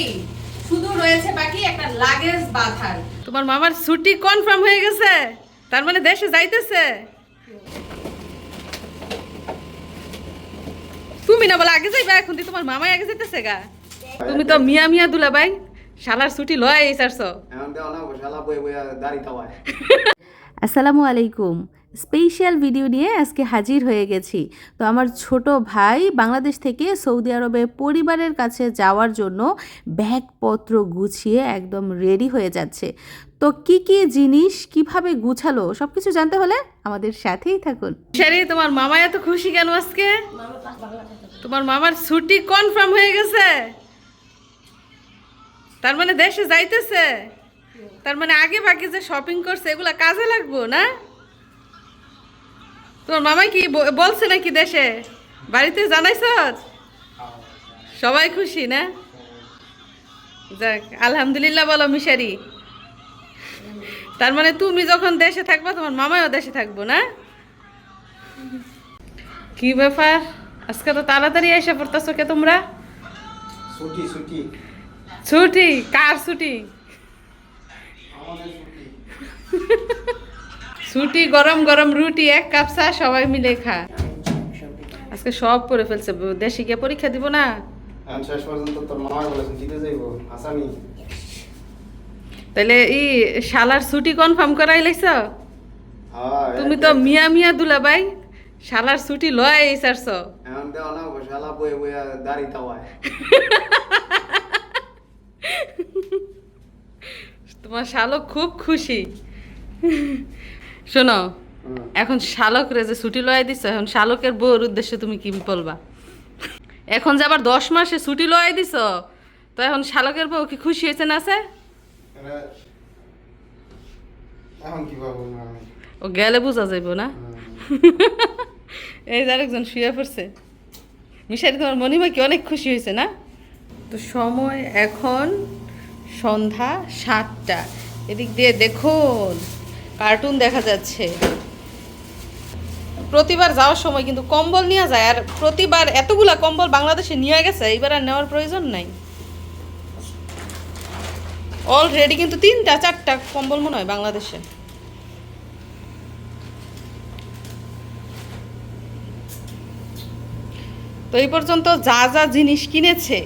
Ready শুধু রয়েছে বাকি একটা লাগেজ বাঁধার। তোমার মামার ছুটি কনফার্ম হয়ে গেছে তার মানে দেশে যাইতেছে। তুমি না বলে আগে যাইবা এখন তুই তোমার মামাই আগে যাইতেছে গা। তুমি তো মিয়া মিয়া দুলা ভাই শালার ছুটি লয় এই চারশো আসসালামু আলাইকুম। স্পেশাল ভিডিও নিয়ে আজকে হাজির হয়ে গেছি। তো আমার ছোট ভাই বাংলাদেশ থেকে সৌদি আরবে পরিবারের কাছে যাওয়ার জন্য ব্যাগপত্র গুছিয়ে একদম রেডি হয়ে যাচ্ছে। তো কি কি জিনিস কীভাবে গুছালো সব কিছু জানতে হলে আমাদের সাথেই থাকুন। সেরি তোমার মামা এত খুশি কেন আজকে? তোমার মামার ছুটি কনফার্ম হয়ে গেছে? তার মানে দেশে যাইতেছে? তার মানে আগে বাকি যে শপিং করছে, এগুলা কাজে লাগবো না? তোমার মামাই কি বলছে নাকি দেশে? বাড়িতে জানাইছ? সবাই খুশি না? যাক আলহামদুলিল্লাহ বলো মিশারি। তার মানে তুমি যখন দেশে থাকবা তোমার মামাও দেশে থাকব না? কি ব্যাপার? আজকে তো তাড়াতাড়ি এসে পড়তেছো কে তোমরা? ছুটি ছুটি। ছুটি? কার ছুটি। ছুটি গরম গরম রুটি এক কাপ চা সবাই মিলে খা। আজকে সব করে ফেলছে দেশে গিয়ে পরীক্ষা দিব না? শেষ পর্যন্ত তোর মামা বলেছেন জিতে যাইব আসামি। তাহলে ই শালার ছুটি কনফার্ম করাই লাইছ? হ্যাঁ তুমি তো মিয়া মিয়া দুলা ভাই শালার ছুটি লয় এই চারছ এখন দেওয়া না শালা বই বই দাড়ি তাওয়ায়। তোমার শালক খুব খুশি। শোনো এখন শালক রে যে ছুটি লয় দিছ এখন শালকের বউর উদ্দেশ্যে তুমি কি বলবা? এখন যে আবার দশ মাসে ছুটি লয় দিছ তো এখন শালকের বউ কি খুশি হয়েছে না আছে? ও গেলে বোঝা যাইব না? এই যে আরেকজন শুয়ে পড়ছে। মিশারি তোমার মনিমা কি অনেক খুশি হয়েছে না? তো সময় এখন সন্ধ্যা সাতটা। এদিক দিয়ে দেখুন। কার্টুন দেখা যাচ্ছে। প্রতিবার যাওয়ার সময় কিন্তু কম্বল নিয়ে যায়, আর প্রতিবার এতগুলা কম্বল বাংলাদেশে নিয়ে গেছে এবার আর নেওয়ার প্রয়োজন নাই। অলরেডি কিন্তু তিনটা, চারটা কম্বল মনে হয় বাংলাদেশে। তো এই পর্যন্ত যা যা জিনিস কিনেছে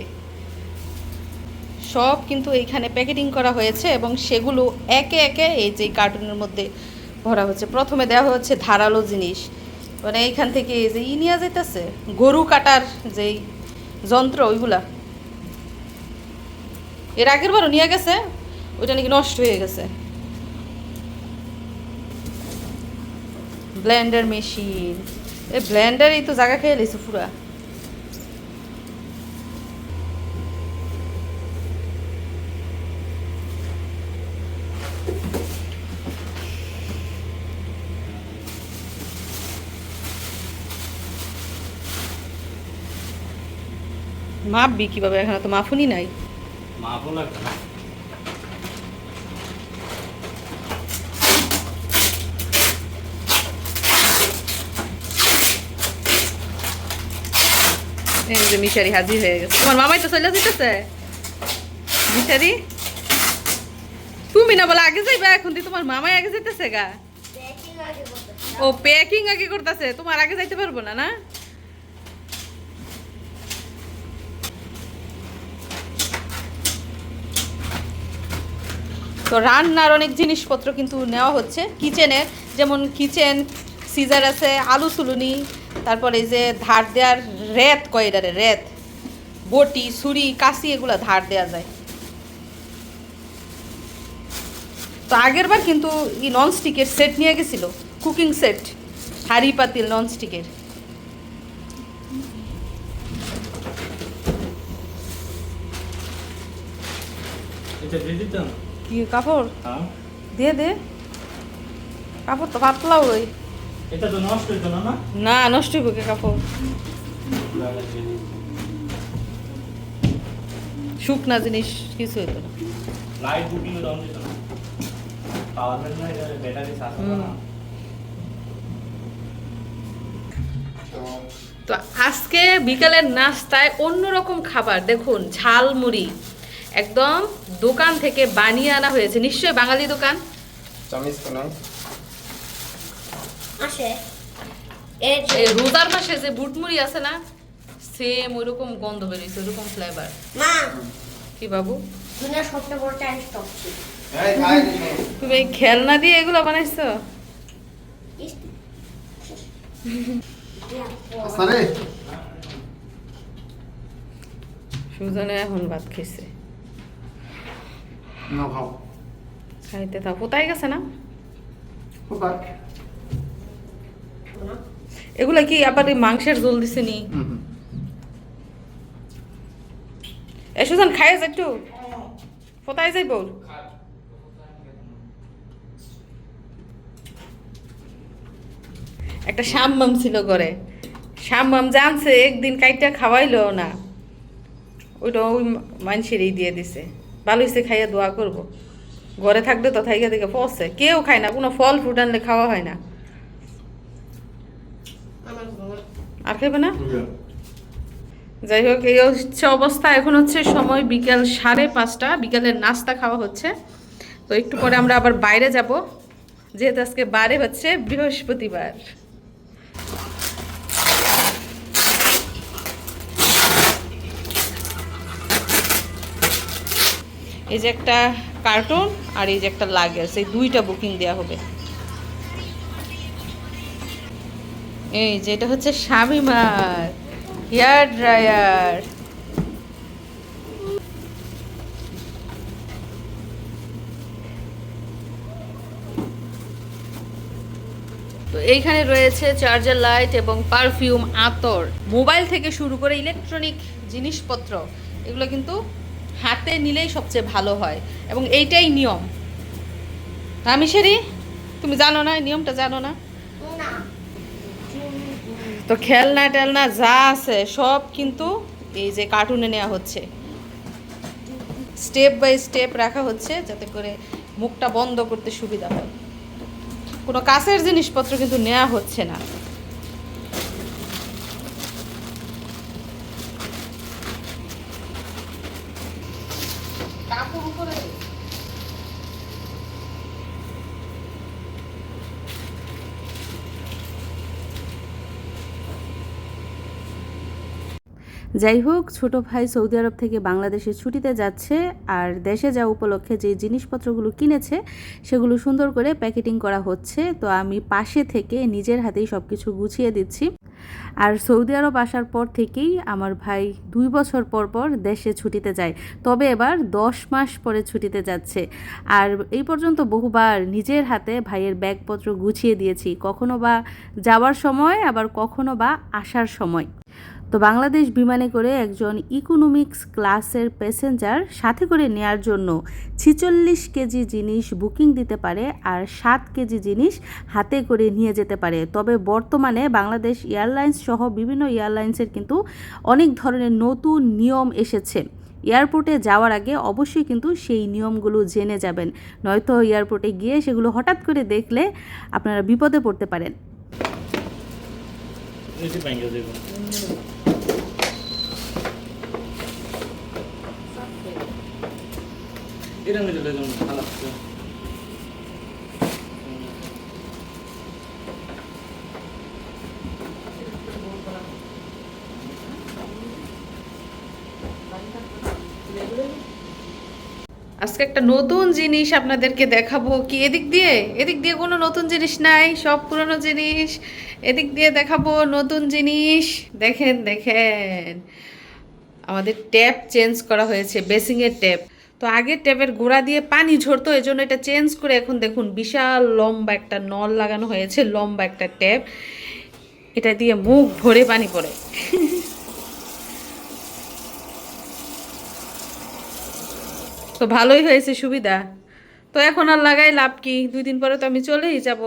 সব কিন্তু এইখানে প্যাকেটিং করা হয়েছে এবং সেগুলো একে একে এই যে কার্টুনের মধ্যে ভরা হচ্ছে। প্রথমে দেওয়া হচ্ছে ধারালো জিনিস। মানে এইখান থেকে এই যে ই নিয়ে যেতেছে গরু কাটার যেই যন্ত্র, ওইগুলা। এর আগের বারও নিয়ে গেছে, ওইটা নাকি নষ্ট হয়ে গেছে। Blender machine. এই ব্লেন্ডারই তো জায়গা খেয়ে লেছে পুরা। মাপবি কীভাবে? এখানে তো মাফুনি নাই। মাপও লাগবে না এই যে মিশারি হাজির হয়ে গেছে। তোমার মামাই তো চলে যেতেছে। মিশারি? তুমি না বলে আগে যাইবা, এখন তুই তোমার মামাই আগে যেতেছে গা। ও প্যাকিং আগে করতেছে, তোমার আগে যাইতে পারব না না? তো রান্নার অনেক জিনিসপত্র কিন্তু নেওয়া হচ্ছে। কিচেনের যেমন কিচেন, সিজার আছে, আলু সুলুনি তারপরে যে ধার দেওয়ার রেত কয়ডারে রেত, বটি, ছুরি কাশি এগুলো ধার দেওয়া যায়। তো আগের বার কিন্তু এই ননস্টিকের সেট নিয়ে গেছিল কুকিং সেট হাড়ি পাতিল ননস্টিকের কি কাপড়? হ্যাঁ। দিয়ে দে। কাপড় তো পাতলা ওই। এটা তো নষ্ট হইতো না না? নষ্ট হইব কে কাপড়। শুকনা জিনিস কিছু হইতো না। লাইট বুকিং দাম দিত না পাওয়ার ব্যাংক না এটা ব্যাটারি চার্জ তো তো আজকে বিকালের নাস্তায় অন্যরকম খাবার দেখুন ঝালমুড়ি। একদম দোকান থেকে বানিয়ে আনা হয়েছে। নিশ্চয়ই বাঙালি দোকান? রোজার মাসে যে বুটমুড়ি আছে না সেম ওইরকম গন্ধ বেরিয়েছে ওইরকম ফ্লেভার কি বাবু? সবচেয়ে বড় তুমি খেলনা দিয়ে এগুলো বানাইছো? সুজনে এখন ভাত খেয়েছে খাইতে থাক। কোথায় গেছে না? এগুলা কি আবার মাংসের ঝোল দিছে নি। এ সুজন খাইস একটু। কোথায় যাই বল একটা শাম্মাম ছিল ঘরে। শাম্মাম জানছে একদিন কাইটা খাওয়াইলো না। ওইটা ওই মানুষেরই দিয়ে দিছে। ভালো হয়েছে খাইয়া দোয়া করব। ঘরে থাকলে তো থাইকা থেকে পচে। কেউ খায় না কোনো ফল ফ্রুট আনলে খাওয়া হয় না। আর খাইবে না। যাই হোক এই হচ্ছে অবস্থা। এখন হচ্ছে সময় বিকাল সাড়ে পাঁচটা। বিকালের নাস্তা খাওয়া হচ্ছে। তো একটু পরে আমরা আবার বাইরে যাব। যেহেতু আজকে বারে হচ্ছে বৃহস্পতিবার। এই যে একটা কার্টুন আর এই যে একটা লাগেজ, এই দুইটা বুকিং দেওয়া হবে। এই যে এটা হচ্ছে শামিমার হেয়ার ড্রায়ার। তো এইখানে রয়েছে চার্জার লাইট এবং পারফিউম, আতর। মোবাইল থেকে শুরু করে ইলেকট্রনিক জিনিসপত্র, এগুলো কিন্তু হাতে নিলেই সবচেয়ে ভালো হয়। এবং এইটাই নিয়ম। সেরি তুমি জানো না নিয়মটা জানো না? তো খেলনা টেলনা যা আছে সব কিন্তু এই যে কার্টুনে নেওয়া হচ্ছে। স্টেপ বাই স্টেপ রাখা হচ্ছে যাতে করে মুখটা বন্ধ করতে সুবিধা হয়। কোনো কাছের জিনিসপত্র কিন্তু নেওয়া হচ্ছে না। যাই হোক, ছোট ভাই সৌদি আরব থেকে বাংলাদেশে ছুটিতে যাচ্ছে আর দেশে যাওয়া উপলক্ষে যে জিনিসপত্রগুলো কিনেছে সেগুলো সুন্দর করে প্যাকেটিং করা হচ্ছে। তো আমি পাশে থেকে নিজের হাতেই সব কিছু গুছিয়ে দিচ্ছি। আর সৌদি আরব আসার পর থেকেই আমার ভাই দুই বছর পর পর দেশে ছুটিতে যায়। তবে এবার দশ মাস পরে ছুটিতে যাচ্ছে। আর এই পর্যন্ত বহুবার নিজের হাতে ভাইয়ের ব্যাগপত্র গুছিয়ে দিয়েছি। কখনো বা যাওয়ার সময়, আবার কখনো বা আসার সময়। তো বাংলাদেশ বিমানে করে একজন ইকোনমিক্স ক্লাসের প্যাসেঞ্জার সাথে করে নেয়ার জন্য ছিচল্লিশ কেজি জিনিস বুকিং দিতে পারে আর সাত কেজি জিনিস হাতে করে নিয়ে যেতে পারে। তবে বর্তমানে বাংলাদেশ এয়ারলাইন্স সহ বিভিন্ন এয়ারলাইন্সের কিন্তু অনেক ধরনের নতুন নিয়ম এসেছে। এয়ারপোর্টে যাওয়ার আগে অবশ্যই কিন্তু সেই নিয়মগুলো জেনে যাবেন। নয়তো এয়ারপোর্টে গিয়ে সেগুলো হঠাৎ করে দেখলে আপনারা বিপদে পড়তে পারেন। আজকে একটা নতুন জিনিস আপনাদেরকে দেখাবো। কি, এদিক দিয়ে? এদিক দিয়ে কোনো নতুন জিনিস নাই, সব পুরনো জিনিস। এদিক দিয়ে দেখাবো নতুন জিনিস। দেখেন দেখেন। আমাদের ট্যাপ চেঞ্জ করা হয়েছে, বেসিংয়ের ট্যাপ। তো আগের ট্যাপের গোড়া দিয়ে পানি ঝরতো এই জন্য এটা চেঞ্জ করে এখন দেখুন বিশাল লম্বা একটা নল লাগানো হয়েছে, লম্বা একটা ট্যাপ। এটা দিয়ে মুখ ভরে পানি পড়ে। তো ভালোই হয়েছে, সুবিধা। তো এখন আর লাগাই লাভ কি? দুই দিন পরে তো আমি চলেই যাব।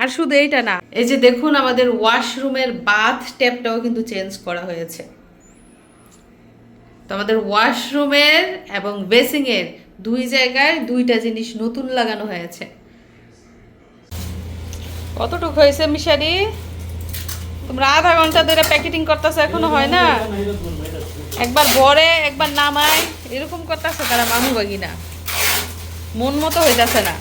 আর শুধু এইটা না, এই যে দেখুন আমাদের ওয়াশরুমের বাথ ট্যাপটাও কিন্তু চেঞ্জ করা হয়েছে। তো আমাদের ওয়াশরুমের এবং বেসিংয়ের দুই জায়গায় দুইটা জিনিস নতুন লাগানো হয়েছে। কতটুকু হয়েছে মিশারি তোমরা আধা ঘণ্টা ধরে প্যাকেটিং করতেছো, এখনও হয় না? একবার বরে, একবার নামায়, এরকম করতেছে তারা মামু বাগিনা মন মতো হইতাছে না।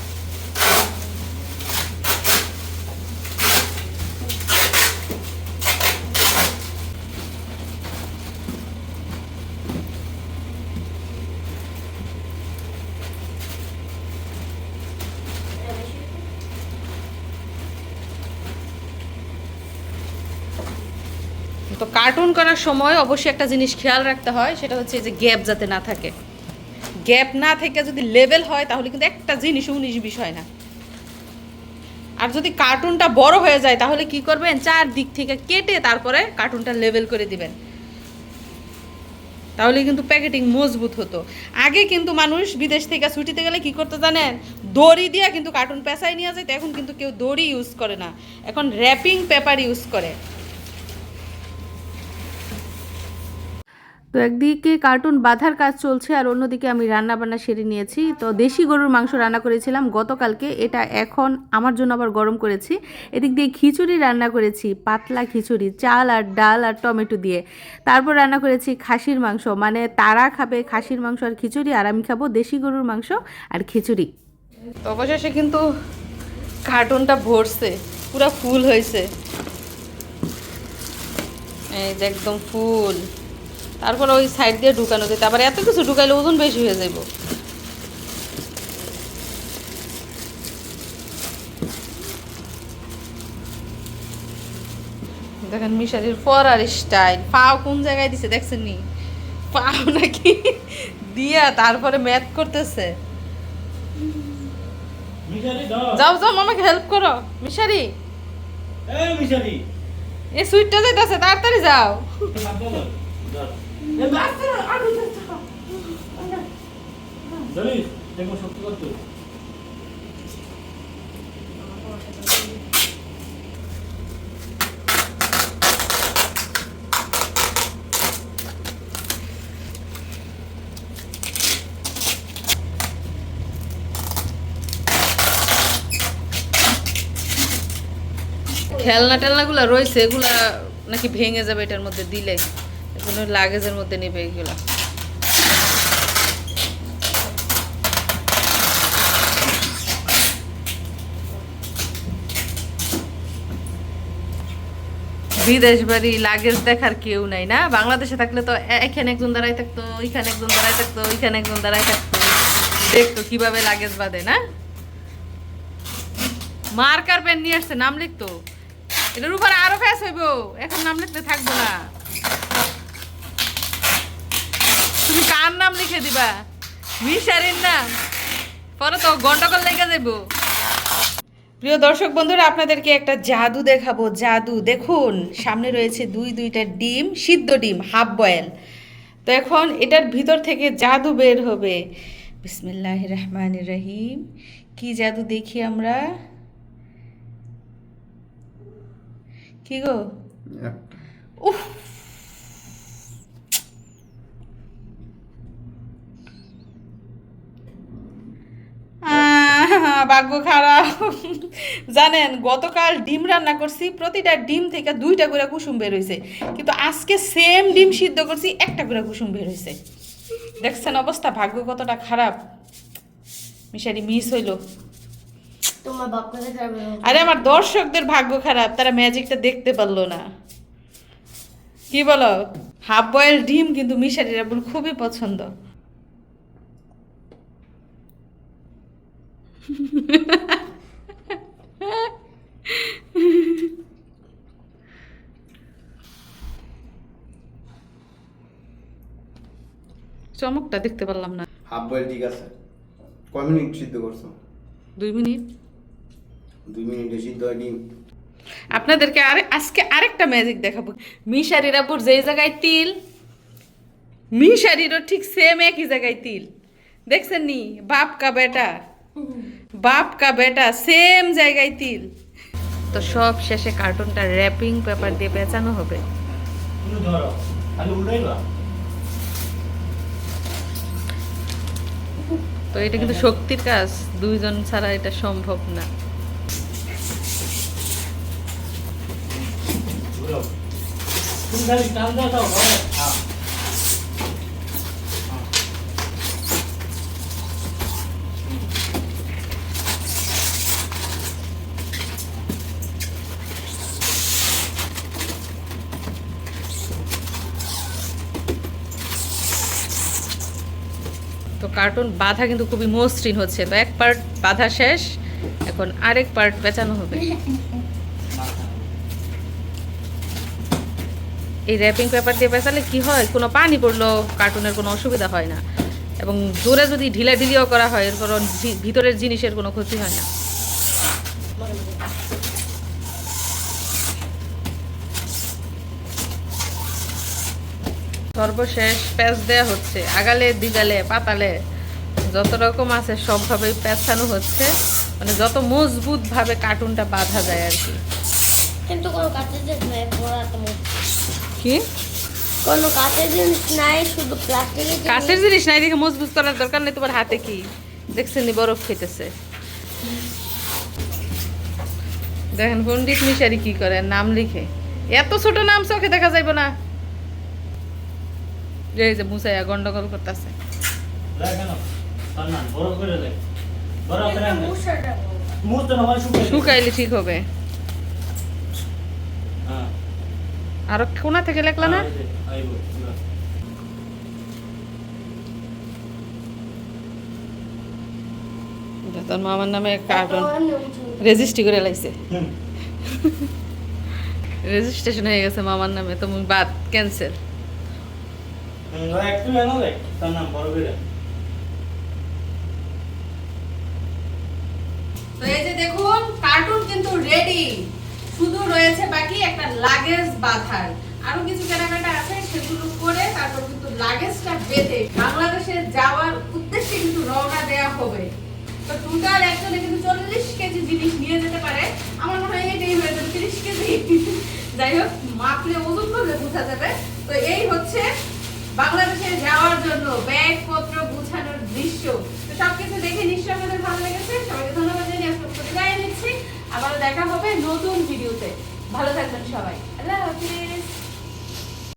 তো কার্টুন করার সময় অবশ্যই একটা জিনিস খেয়াল রাখতে হয়, সেটা হচ্ছে যে গ্যাপ যাতে না থাকে। গ্যাপ না থেকে যদি লেভেল হয়, তাহলে কিন্তু একটা জিনিস উনিশ বিষ হয় না। আর যদি কার্টুনটা বড় হয়ে যায়, তাহলে কি করবেন? চার দিক থেকে কেটে তারপরে কার্টুনটা লেভেল করে দিবেন। তাহলে কিন্তু প্যাকেটিং মজবুত হতো। আগে কিন্তু মানুষ বিদেশ থেকে ছুটিতে গেলে কি করতে জানেন? দড়ি দিয়ে কিন্তু কার্টুন পেঁচাই নিয়ে যায় এখন কিন্তু কেউ দড়ি ইউজ করে না। এখন র্যাপিং পেপার ইউজ করে। তো একদিকে কার্টুন বাঁধার কাজ চলছে আর অন্যদিকে আমি রান্না বান্না সেরে নিয়েছি। তো দেশি গরুর মাংস রান্না করেছিলাম গতকালকে। এটা এখন আমার জন্য আবার গরম করেছি। এদিক দিয়ে খিচুড়ি রান্না করেছি, পাতলা খিচুড়ি, চাল আর ডাল আর টমেটো দিয়ে। তারপর রান্না করেছি খাসির মাংস মানে তারা খাবে খাসির মাংস আর খিচুড়ি আর আমি খাব দেশি গরুর মাংস আর খিচুড়ি। অবশেষে কিন্তু কার্টুনটা ভরছে, পুরো ফুল হয়েছে। এই যে একদম ফুল। তারপর ওই সাইড দিয়ে ঢুকানো যেতে আবার এত কিছু ঢুকাইলে ওজন বেশি হয়ে যাইব। দেখেন মিশারির ফরার স্টাইল পাও কোন জায়গায় দিছে দেখছেন নি পাও নাকি দিয়া তারপরে ম্যাথ করতেছে। যাও যাও মামাকে হেল্প করো। মিশারি। এই মিশারি। এই সুইটটা যাইতাছে তাড়াতাড়ি যাও। খেলনা টেলনাগুলো রয়েছে এগুলা নাকি ভেঙে যাবে এটার মধ্যে দিলে। এজন্য লাগেজের মধ্যে নেবে এগুলা। বিদেশ বাড়ি লাগেজ দেখার কেউ নাই না। বাংলাদেশে থাকলে তো এখানে একজন দাঁড়াই থাকতো, ওইখানে একজন দাঁড়াই থাকতো, ওইখানে একজন দাঁড়াই থাকতো। দেখতো কীভাবে লাগেজ বাঁধে, না? মার্কার পেন নিয়ে আসছে, নাম লিখতো। এটার উপর আরও ফ্যাস হইব। এখন নাম লিখতে থাকব না তুমি কার নাম লিখে দিবা। মিশারির নাম। পরে তো গন্ডগোল লেগে যাইব প্রিয় দর্শক বন্ধুরা আপনাদেরকে একটা জাদু দেখাবো। জাদু দেখুন সামনে রয়েছে দুই দুইটা ডিম সিদ্ধ ডিম হাফ বয়েল। তো এখন এটার ভিতর থেকে জাদু বের হবে। বিসমিল্লাহ রহমান রহিম। কি জাদু দেখি আমরা? কি গো? উফ! ভাগ্য খারাপ। জানেন গতকাল ডিম রান্না করছি প্রতিটা ডিম থেকে দুইটা করে কুসুম বের হয়েছে কিন্তু আজকে সেম ডিম সিদ্ধ করছি একটা করে কুসুম বের হয়েছে দেখছেন অবস্থা ভাগ্য কতটা খারাপ। মিশারি মিস হইল। তোমার আরে আমার দর্শকদের ভাগ্য খারাপ তারা ম্যাজিকটা দেখতে পারল না। কি বলো? হাফ বয়েল ডিম কিন্তু মিশারির আবুল খুবই পছন্দ। চমকটা দেখতে পারলাম না। হাফ বয়েল ঠিক আছে। কয় মিনিট সিদ্ধ করছ? দুই মিনিট। দুই মিনিটে সিদ্ধ হয় ডিম। আপনাদেরকে আরে আজকে আরেকটা ম্যাজিক দেখাবো। মিশারির আপুর যেই জায়গায় তিল মিশারিরও ঠিক সেম একই জায়গায় তিল। দেখছেন নি? বাপ কা বেটা। বাপ কা বেটা সেম জায়গায় তিল। তো সব শেষে কার্টুনটা র্যাপিং পেপার দিয়ে পেঁচানো হবে। তো এটা কিন্তু শক্তির কাজ দুইজন ছাড়া এটা সম্ভব না। তুমি খালি টান দাও তো কার্টুন বাধা কিন্তু খুবই মসৃণ হচ্ছে। তো এক পার্ট বাধা শেষ, এখন আরেক পার্ট বেচানো হবে। এই র্যাপিং পেপার দিয়ে পেঁচালে কি হয়? কোনো পানি পড়লেও কার্টুনের কোনো অসুবিধা হয় না। এবং জোরে যদি ঢিলা ঢিলিও করা হয়, এর কারণ ভিতরের জিনিসের কোনো ক্ষতি হয় না। সর্বশেষ প্যাঁচ দেওয়া হচ্ছে। আগালে দিগালে পাতালে যত রকম আছে সবভাবেই প্যাঁচানো হচ্ছে। মানে যত মজবুত ভাবে কার্টুনটা বাঁধা যায় আর কি। কিন্তু কোনো কাঠের জিনিস নাই পড়াতে কি? কোনো কাঠের জিনিস নাই শুধু প্লাস্টিকের কাঠের জিনিস নাই দেখে মজবুত করার দরকার নেই তোমার হাতে কি? দেখছেন নি বরফ খেতেছে। দেখেন পণ্ডিত মিশারি কি করে নাম লিখে। এত ছোট নাম চোখে দেখা যাইব না। যে এই যে মুসাইয়া গন্ডগোল করতেছে। হয় শুকাইলে। ঠিক হবে। হ্যাঁ। আরও কোনা থেকে লেখলা না? এই যে, আইবো, পুরা। এটা তোর মামার নামে কার্টুন রেজিস্ট্রি করে লাইছে। রেজিস্ট্রেশন হয়ে গেছে মামার নামে তুমি বাদ ক্যান্সেল বাংলাদেশে যাওয়ার উদ্দেশ্যে কিন্তু রওনা হবে। তো টোটাল কিন্তু চল্লিশ কেজি জিনিস নিয়ে যেতে পারে। আমার মনে হয় এটাই হয়ে কেজি। যাই হোক, মাপলে ওজন করলে বোঝা যাবে। তো এই হচ্ছে বাংলাদেশে যাওয়ার জন্য ব্যাগপত্র গুছানোর দৃশ্য। তো সবকিছু দেখে নিশ্চয়ই আপনাদের ভালো লেগেছে। সবাইকে ধন্যবাদ জানিয়ে আজকে বিদায় নিচ্ছি। আবার দেখা হবে নতুন ভিডিওতে। ভালো থাকবেন সবাই। আল্লাহ হাফিজ।